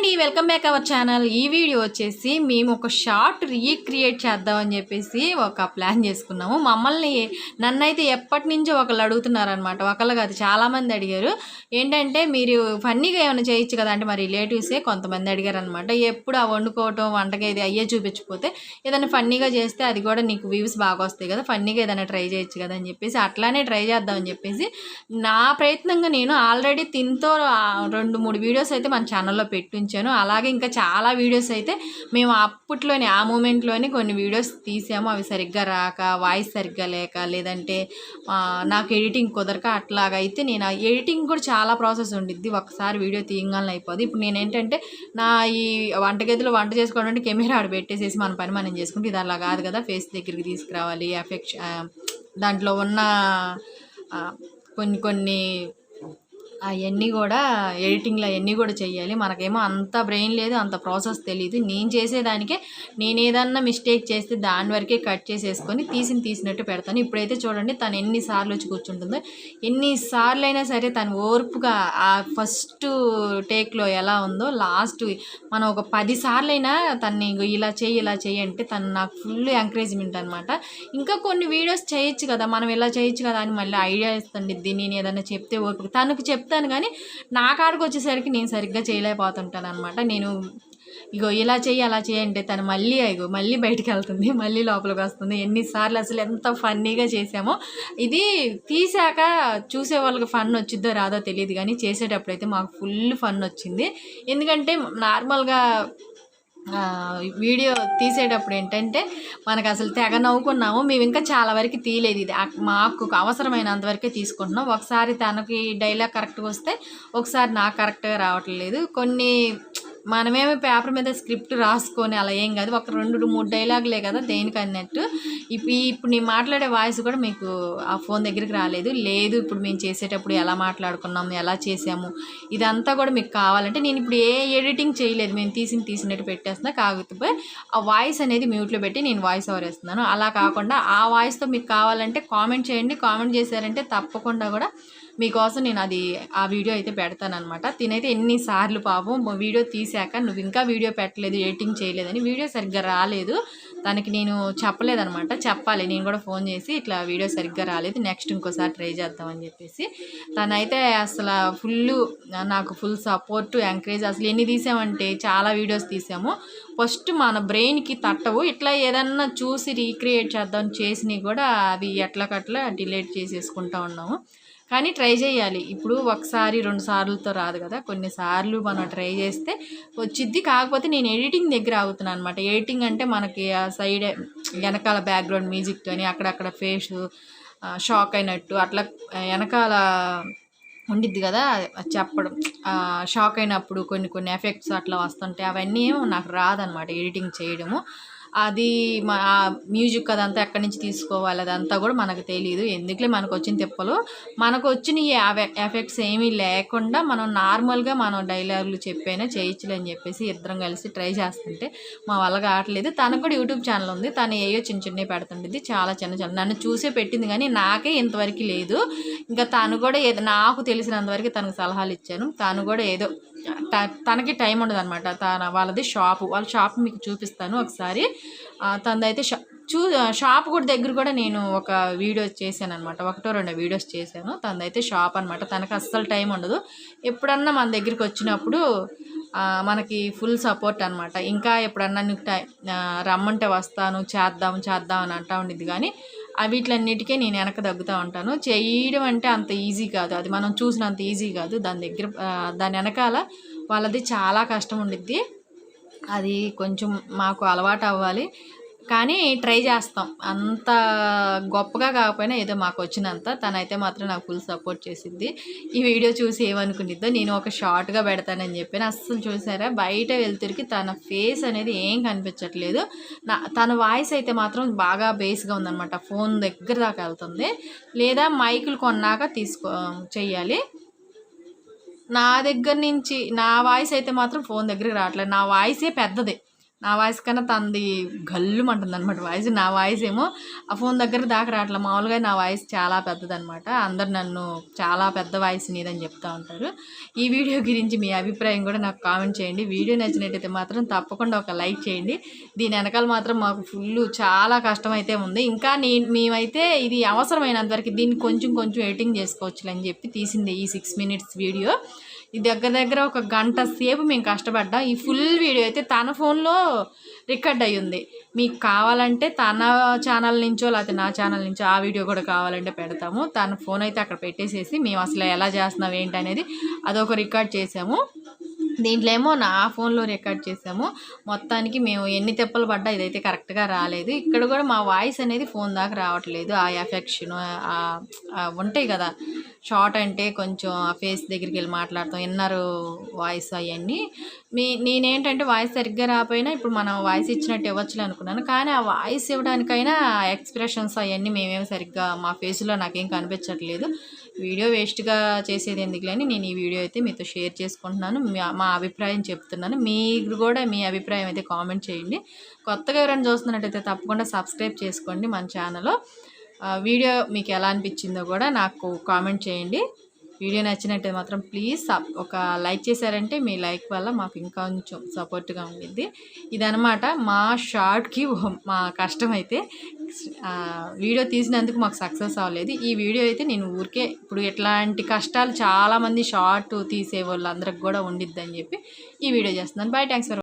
అండి welcome back our channel. ఈ video వచ్చేసి మేము ఒక షార్ట్ రీక్రియేట్ చేద్దామని చెప్పేసి ఒక ప్లాన్ చేసుకున్నాము. మమ్మల్ని నన్నైతే ఎప్పటి నుంచో ఒకళ్ళు అడుగుతున్నారనమాట ఒకళ్ళు కాదు చాలామంది అడిగారు. ఏంటంటే మీరు ఫన్నీగా ఏమైనా చేయొచ్చు కదా అంటే మా రిలేటివ్సే కొంతమంది అడిగారు అనమాట ఎప్పుడు ఆ వండుకోవటం వంటకి అయ్యే చూపించకపోతే ఏదైనా ఫన్నీగా చేస్తే అది కూడా నీకు వ్యూస్ బాగా వస్తాయి కదా ఫన్నీగా ఏదైనా ట్రై చేయొచ్చు కదా అని చెప్పేసి అట్లానే ట్రై చేద్దామని చెప్పేసి నా ప్రయత్నంగా నేను ఆల్రెడీ తింతో రెండు మూడు వీడియోస్ అయితే మన ఛానల్లో పెట్టించాను అలాగే ఇంకా చాలా వీడియోస్ అయితే మేము అప్పట్లోనే ఆ మూమెంట్లోనే కొన్ని వీడియోస్ తీసాము. అవి సరిగ్గా రాక వాయిస్ సరిగ్గా లేక లేదంటే నాకు ఎడిటింగ్ కుదరక అట్లాగైతే నేను ఎడిటింగ్ కూడా చాలా ప్రాసెస్ ఉండిద్ది. ఒకసారి వీడియో తీయగానే అయిపోద్ది. ఇప్పుడు నేను ఏంటంటే నా ఈ వంటగదిలో వంట చేసుకోవడం అంటే కెమెరా ఆడ పెట్టేసేసి మన పని మనం చేసుకుంటే ఇది అలా కాదు కదా. ఫేస్ దగ్గరికి తీసుకురావాలి ఎఫెక్ట్ దాంట్లో ఉన్న కొన్ని కొన్ని అవన్నీ కూడా ఎడిటింగ్లో అవన్నీ కూడా చేయాలి మనకేమో అంత బ్రెయిన్ లేదు అంత ప్రాసెస్ తెలియదు నేను చేసేదానికే నేను ఏదన్నా మిస్టేక్ చేస్తే దాని వరకే కట్ చేసేసుకొని తీసిన తీసినట్టు పెడతాను. ఇప్పుడైతే చూడండి తను ఎన్నిసార్లు వచ్చి కూర్చుంటుందో. ఎన్నిసార్లు అయినా సరే తను ఓర్పుగా ఆ ఫస్ట్ టేక్లో ఎలా ఉందో లాస్ట్ మనం ఒక పదిసార్లు అయినా తన్ని ఇలా చేయి ఇలా చేయి అంటే తను నాకు ఫుల్ ఎంకరేజ్మెంట్ అనమాట ఇంకా కొన్ని వీడియోస్ చేయొచ్చు కదా మనం ఇలా చేయొచ్చు కదా అని మళ్ళీ ఐడియా ఇస్తుంది. నేను ఏదైనా చెప్తే ఓర్పు తనకు చెప్ చెప్తాను కానీ నా కాడికి వచ్చేసరికి నేను సరిగ్గా చేయలేకపోతుంటాను అనమాట నేను ఇగో ఇలా చెయ్యి అలా చేయి అంటే తను మళ్ళీ ఇగో మళ్ళీ బయటికి వెళ్తుంది మళ్ళీ లోపలికి వస్తుంది. ఎన్నిసార్లు అసలు ఎంత ఫన్నీగా చేసామో ఇది తీసాక చూసే వాళ్ళకి ఫన్ వచ్చిద్దో రాదో తెలియదు కానీ చేసేటప్పుడు అయితే మాకు ఫుల్ ఫన్ వచ్చింది. ఎందుకంటే నార్మల్గా వీడియో తీసేటప్పుడు ఏంటంటే మనకు అసలు తెగ నవ్వుకున్నాము. మేము ఇంకా చాలా వరకు తీయలేదు ఇది. మాకు అవసరమైనంత వరకే తీసుకుంటున్నాం. ఒకసారి తనకి డైలాగ్ కరెక్ట్గా వస్తే ఒకసారి నాకు కరెక్ట్గా రావట్లేదు. కొన్ని మనమేమి పేపర్ మీద స్క్రిప్ట్ రాసుకొని అలా ఏం కాదు ఒక రెండు మూడు డైలాగులే కదా దేనికి అన్నట్టు. ఇప్పుడు ఇప్పుడు నేను మాట్లాడే వాయిస్ కూడా మీకు ఆ ఫోన్ దగ్గరికి రాలేదు. లేదు ఇప్పుడు మేము చేసేటప్పుడు ఎలా మాట్లాడుకున్నాము ఎలా చేసాము ఇదంతా కూడా మీకు కావాలంటే నేను ఇప్పుడు ఏ ఎడిటింగ్ చేయలేదు. మేము తీసిన తీసినట్టు పెట్టేస్తున్నా కాకపోతే ఆ వాయిస్ అనేది మ్యూట్లో పెట్టి నేను వాయిస్ ఓవర్ వేస్తున్నాను. అలా కాకుండా ఆ వాయిస్తో మీకు కావాలంటే కామెంట్ చేయండి. కామెంట్ చేశారంటే తప్పకుండా కూడా మీకోసం నేను అది ఆ వీడియో అయితే పెడతానమాట తినైతే ఎన్నిసార్లు పాపం వీడియో తీసాక నువ్వు ఇంకా వీడియో పెట్టలేదు ఎడిటింగ్ చేయలేదని వీడియో సరిగ్గా రాలేదు. తనకి నేను చెప్పలేదనమాట చెప్పాలి నేను కూడా ఫోన్ చేసి ఇట్లా వీడియో సరిగ్గా రాలేదు నెక్స్ట్ ఇంకోసారి ట్రై చేద్దామని చెప్పేసి. తనైతే అసలు ఫుల్ నాకు ఫుల్ సపోర్ట్ ఎంకరేజ్ అసలు ఎన్ని తీసామంటే చాలా వీడియోస్ తీసాము. ఫస్ట్ మన బ్రెయిన్కి తట్టవు ఇట్లా ఏదన్నా చూసి రీక్రియేట్ చేద్దాం చేసినవి కూడా అవి ఎట్లకట్లా డిలేట్ చేసేసుకుంటా ఉన్నాము. కానీ ట్రై చేయాలి. ఇప్పుడు ఒకసారి రెండు సార్లతో రాదు కదా. కొన్నిసార్లు మనం ట్రై చేస్తే వచ్చిద్ది. కాకపోతే నేను ఎడిటింగ్ దగ్గర ఆగుతున్నాను అనమాట ఎడిటింగ్ అంటే మనకి ఆ సైడ్ వెనకాల బ్యాక్గ్రౌండ్ మ్యూజిక్తోని అక్కడక్కడ ఫేస్ షాక్ అయినట్టు అట్లా వెనకాల ఉండిద్ది కదా. చెప్పడం షాక్ అయినప్పుడు కొన్ని కొన్ని ఎఫెక్ట్స్ అట్లా వస్తుంటాయి. అవన్నీ ఏమో నాకు రాదనమాట ఎడిటింగ్ చేయడము. అది మా మ్యూజిక్ అదంతా ఎక్కడి నుంచి తీసుకోవాలి అదంతా కూడా మనకు తెలియదు ఎందుకులే మనకు వచ్చిన తిప్పలు? మనకు వచ్చిన ఈ ఎఫెక్ట్స్ ఏమీ లేకుండా మనం నార్మల్గా మనం డైలాగులు చెప్పైనా చేయొచ్చులే అని చెప్పేసి ఇద్దరం కలిసి ట్రై చేస్తుంటే మా వల్ల కావట్లేదు. తనకు కూడా యూట్యూబ్ ఛానల్ ఉంది. తను ఏయో చిన్న చిన్నవి పెడుతుంటుంది చాలా చిన్న చిన్న. నన్ను చూసే పెట్టింది కానీ నాకే ఇంతవరకు లేదు. ఇంకా తను కూడా ఏదో నాకు తెలిసినంతవరకు తనకు సలహాలు ఇచ్చాను. తను కూడా ఏదో తనకి టైం ఉండదు అనమాట తన వాళ్ళది షాపు. వాళ్ళ షాప్ మీకు చూపిస్తాను ఒకసారి. తనదైతే షా చూ షాప్ కూడా దగ్గర కూడా నేను ఒక వీడియో చేశాను అనమాట ఒకటో రెండో వీడియోస్ చేశాను. తనదైతే షాప్ అనమాట తనకు అస్సలు టైం ఉండదు. ఎప్పుడన్నా మన దగ్గరికి వచ్చినప్పుడు మనకి ఫుల్ సపోర్ట్ అనమాట ఇంకా ఎప్పుడన్నా నీకు టై రమ్మంటే వస్తాను చేద్దాం చేద్దాం అని అంటా ఉండిద్ది. కానీ వీటిలన్నిటికీ నేను వెనక తగ్గుతూ ఉంటాను. చేయడం అంటే అంత ఈజీ కాదు. అది మనం చూసినంత ఈజీ కాదు. దాని దగ్గర దాని వెనకాల వాళ్ళది చాలా కష్టం ఉండిద్ది. అది కొంచెం మాకు అలవాటు అవ్వాలి. కానీ ట్రై చేస్తాం. అంత గొప్పగా కాకపోయినా ఏదో మాకు వచ్చినంత తనైతే మాత్రం నాకు ఫుల్ సపోర్ట్ చేసింది ఈ వీడియో చూసి ఏమనుకునిద్దో నేను ఒక షార్ట్గా పెడతానని చెప్పాను. అస్సలు చూసారా? బయట వెళ్తురికి తన ఫేస్ అనేది ఏం కనిపించట్లేదు. నా తన వాయిస్ అయితే మాత్రం బాగా బేస్గా ఉందనమాట ఫోన్ దగ్గర దాకా వెళ్తుంది. లేదా మైకులు కొన్నాక తీసుకో చెయ్యాలి. నా దగ్గర నుంచి నా వాయిస్ అయితే మాత్రం ఫోన్ దగ్గరికి రావట్లేదు. నా వాయిసే పెద్దది. నా వాయిస్ కన్నా తనది గల్లు అంటుంది అనమాట వాయిస్. నా వాయిస్ ఏమో ఆ ఫోన్ దగ్గర దాకా రావట్లే. మామూలుగా నా వాయిస్ చాలా పెద్దదనమాట అందరు నన్ను చాలా పెద్ద వాయిస్ నీదని చెప్తూ ఉంటారు. ఈ వీడియో గురించి మీ అభిప్రాయం కూడా నాకు కామెంట్ చేయండి. వీడియో నచ్చినట్టయితే మాత్రం తప్పకుండా ఒక లైక్ చేయండి. దీని వెనకాల మాత్రం మాకు ఫుల్ చాలా కష్టం అయితే ఉంది. ఇంకా నీ మేమైతే ఇది అవసరమైనంత వరకు దీన్ని కొంచెం కొంచెం ఎడిటింగ్ చేసుకోవచ్చులని చెప్పి తీసింది ఈ సిక్స్ మినిట్స్ వీడియో. ఈ దగ్గర దగ్గర ఒక గంట సేపు మేము కష్టపడ్డాం. ఈ ఫుల్ వీడియో అయితే తన ఫోన్లో రికార్డ్ అయ్యి ఉంది. మీకు కావాలంటే తన ఛానల్ నుంచో లేకపోతే నా ఛానల్ నుంచో ఆ వీడియో కూడా కావాలంటే పెడతాము. తన ఫోన్ అయితే అక్కడ పెట్టేసేసి మేము అసలు ఎలా చేస్తున్నాం ఏంటి అనేది అదొక రికార్డ్ చేసాము. దీంట్లో ఏమో నా ఫోన్లో రికార్డ్ చేసాము. మొత్తానికి మేము ఎన్ని తెప్పలు పడ్డా ఇదైతే కరెక్ట్గా రాలేదు. ఇక్కడ కూడా మా వాయిస్ అనేది ఫోన్ దాకా రావట్లేదు. ఆ ఎఫెక్షన్ ఉంటాయి కదా షార్ట్ అంటే కొంచెం ఆ ఫేస్ దగ్గరికి వెళ్ళి మాట్లాడతాం ఇన్నర్ వాయిస్ అవన్నీ. మీ నేనేంటంటే వాయిస్ సరిగ్గా రాకపోయినా ఇప్పుడు మనం వాయిస్ ఇచ్చినట్టు ఇవ్వచ్చులే అనుకున్నాను. కానీ ఆ వాయిస్ ఇవ్వడానికైనా ఎక్స్ప్రెషన్స్ అవన్నీ మేమేమి సరిగ్గా మా ఫేస్లో నాకేం కనిపించట్లేదు. వీడియో వేస్ట్గా చేసేది ఎందుకులేని నేను ఈ వీడియో అయితే మీతో షేర్ చేసుకుంటున్నాను. మా- అభిప్రాయం చెప్తున్నాను. మీరు కూడా మీ అభిప్రాయం అయితే కామెంట్ చేయండి. కొత్తగా ఎవరైనా చూస్తున్నట్టయితే తప్పకుండా సబ్స్క్రైబ్ చేసుకోండి మన ఛానల్లో. వీడియో మీకు ఎలా అనిపించిందో కూడా నాకు కామెంట్ చేయండి. వీడియో నచ్చినట్టు మాత్రం ప్లీజ్ ఒక లైక్ చేశారంటే మీ లైక్ వల్ల మాకు ఇంకా కొంచెం సపోర్ట్గా ఉండిద్ది. ఇదనమాట మా షార్ట్కి మా కష్టం అయితే వీడియో తీసినందుకు మాకు సక్సెస్ అవ్వలేదు. ఈ వీడియో అయితే నేను ఊరికే ఇప్పుడు ఎట్లాంటి కష్టాలు చాలామంది షార్ట్ తీసే వాళ్ళందరికి కూడా ఉండిద్దని చెప్పి ఈ వీడియో చేస్తున్నాను. By thanks for